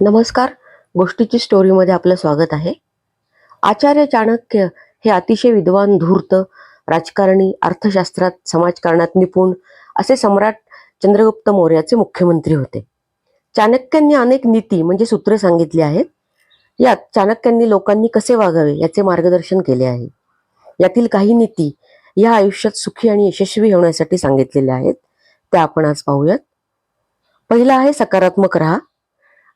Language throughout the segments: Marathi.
नमस्कार. गोष्टीची स्टोरीमध्ये आपलं स्वागत आहे. आचार्य चाणक्य हे अतिशय विद्वान धूर्त राजकारणी अर्थशास्त्रात समाजकारणात निपुण असे सम्राट चंद्रगुप्त मौर्याचे मुख्यमंत्री होते. चाणक्यांनी अनेक नीती म्हणजे सूत्रे सांगितली आहेत. यात चाणक्यांनी लोकांनी कसे वागावे याचे मार्गदर्शन केले आहे. यातील काही नीती या आयुष्यात सुखी आणि यशस्वी होण्यासाठी सांगितलेल्या आहेत. त्या आपण आज पाहूयात. पहिला आहे सकारात्मक राहा.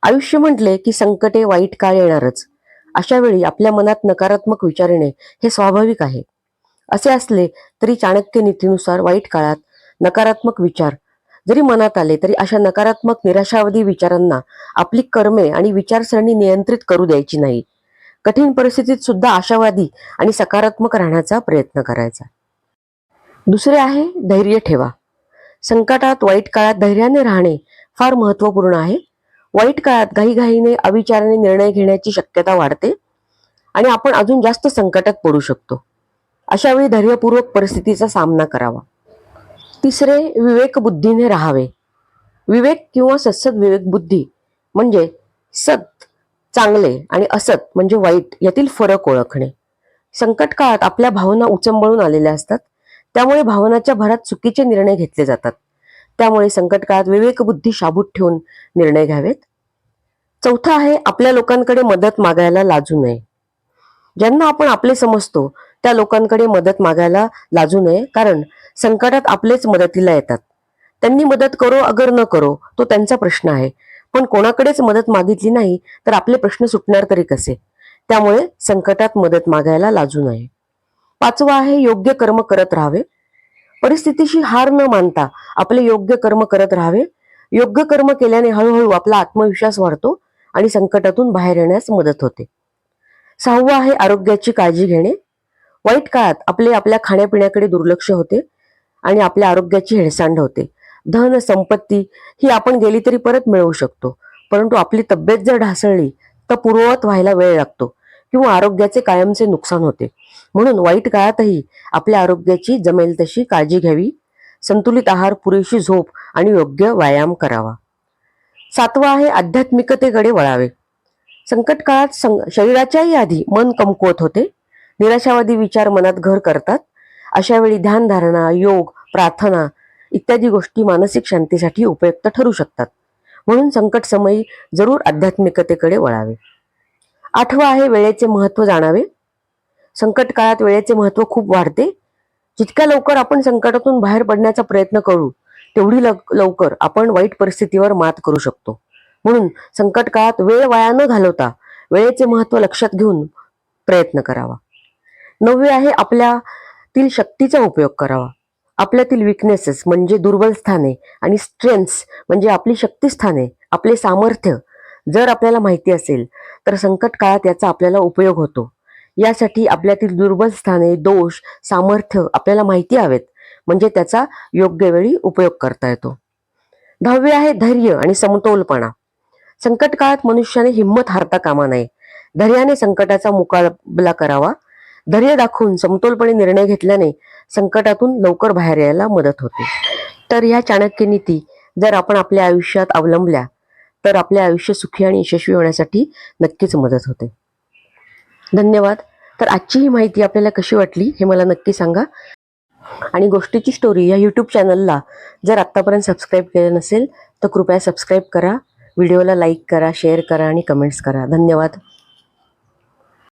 आयुष्य म्हटले की संकटे वाईट काळ येणारच. अशा वेळी आपल्या मनात नकारात्मक विचार येणे हे स्वाभाविक आहे. असे असले तरी चाणक्य नीतीनुसार वाईट काळात नकारात्मक विचार जरी मनात आले तरी अशा नकारात्मक निराशावादी विचारांना आपली कर्मे आणि विचारसरणी नियंत्रित करू द्यायची नाही. कठीण परिस्थितीत सुद्धा आशावादी आणि सकारात्मक राहण्याचा प्रयत्न करायचा. दुसरे आहे धैर्य ठेवा. संकटात वाईट काळात धैर्याने राहणे फार महत्त्वपूर्ण आहे. वाईट काळात घाईघाईने अविचाराने निर्णय घेण्याची शक्यता वाढते आणि आपण अजून जास्त संकटात पडू शकतो. अशा वेळी धैर्यपूर्वक परिस्थितीचा सामना करावा. तिसरे विवेक बुद्धीने राहावे. विवेक किंवा सत्सद विवेक बुद्धी म्हणजे सत चांगले आणि असत म्हणजे वाईट यातील फरक ओळखणे. संकट काळात आपल्या भावना उचंबळून आलेल्या असतात. त्यामुळे भावनाच्या भरात चुकीचे निर्णय घेतले जातात. त्यामुळे संकट काळात विवेकबुद्धी शाबूत ठेवून निर्णय घ्यावेत. चौथा आहे आपल्या लोकांकडे मदत मागायला लाजू नये. ज्यांना आपण आपले समजतो त्या लोकांकडे मदत मागायला लाजू नये कारण संकटात आपलेच मदतीला येतात. त्यांनी मदत करो अगर न करो तो त्यांचा प्रश्न आहे. पण कोणाकडेच मदत मागितली नाही तर आपले प्रश्न सुटणार तरी कसे? त्यामुळे संकटात मदत मागायला लाजू नये. पाचवा आहे योग्य कर्म करत राहावे. परिस्थितीशी हार न मानता आपले योग्य कर्म करत राहावे. योग्य कर्म केल्याने हळूहळू आपला आत्मविश्वास वाढतो. आणि संकटातून बाहेर येण्यास मदत होते. सहावं आहे आरोग्याची काळजी घेणे. वाईट काळात आपले आपल्या खाण्यापिण्याकडे दुर्लक्ष होते आणि आपल्या आरोग्याची हेळसांड होते. धन संपत्ती ही आपण गेली तरी परत मिळवू शकतो. परंतु आपली तब्येत जर ढासळली तर पूर्ववत व्हायला वेळ लागतो किंवा आरोग्याचे कायमचे नुकसान होते. म्हणून वाईट काळातही आपल्या आरोग्याची जमेल तशी काळजी घ्यावी. संतुलित आहार पुरेशी झोप आणि योग्य व्यायाम करावा. सातवा आहे आध्यात्मिकतेकडे वळावे. संकट काळात सं- शरीराच्याही आधी मन कमकुवत होते. निराशावादी विचार मनात घर करतात. अशा वेळी ध्यानधारणा योग प्रार्थना इत्यादी गोष्टी मानसिक शांतीसाठी उपयुक्त ठरू शकतात. म्हणून संकट समयी जरूर आध्यात्मिकतेकडे वळावे. आठवं आहे वेळेचे महत्त्व जाणावे. संकट काळात वेळेचे महत्त्व खूप वाढते. जितक्या लवकर आपण संकटातून बाहेर पडण्याचा प्रयत्न करू तेवढी लव- लवकर आपण वाईट परिस्थितीवर मात करू शकतो. म्हणून संकट काळात वेळ वाया न घालवता वेळेचे महत्त्व लक्षात घेऊन प्रयत्न करावा. नववे आहे आपल्यातील शक्तीचा उपयोग करावा. आपल्यातील विकनेसेस म्हणजे दुर्बल स्थाने आणि स्ट्रेंथ्स म्हणजे आपली शक्तिस्थाने आपले सामर्थ्य जर आपल्याला माहिती असेल तर संकट काळात याचा आपल्याला उपयोग होतो. यासाठी आपल्यातील दुर्बल स्थाने दोष सामर्थ्य आपल्याला माहिती हवेत. म्हणजे त्याचा योग्य वेळी उपयोग करता येतो. दहावे आहे धैर्य आणि समतोलपणा. संकट काळात मनुष्याने हिंमत हारता कामा नये. धैर्याने संकटाचा मुकाबला करावा. धैर्य दाखवून समतोलपणे निर्णय घेतल्याने संकटातून लवकर बाहेर यायला मदत होते. तर ह्या चाणक्य नीती जर आपण आपल्या आयुष्यात अवलंबल्या तर आपले आयुष्य सुखी आणि यशस्वी होण्यासाठी नक्कीच मदत होते. धन्यवाद. तर आजची ही माहिती आपल्याला कशी वाटली हे मला नक्की सांगा. आणि गोष्टीची स्टोरी या यूट्यूब चॅनलला जर आत्तापर्यंत सबस्क्राईब केलं नसेल तर कृपया सबस्क्राईब करा. व्हिडिओला लाईक करा शेअर करा आणि कमेंट्स करा. धन्यवाद.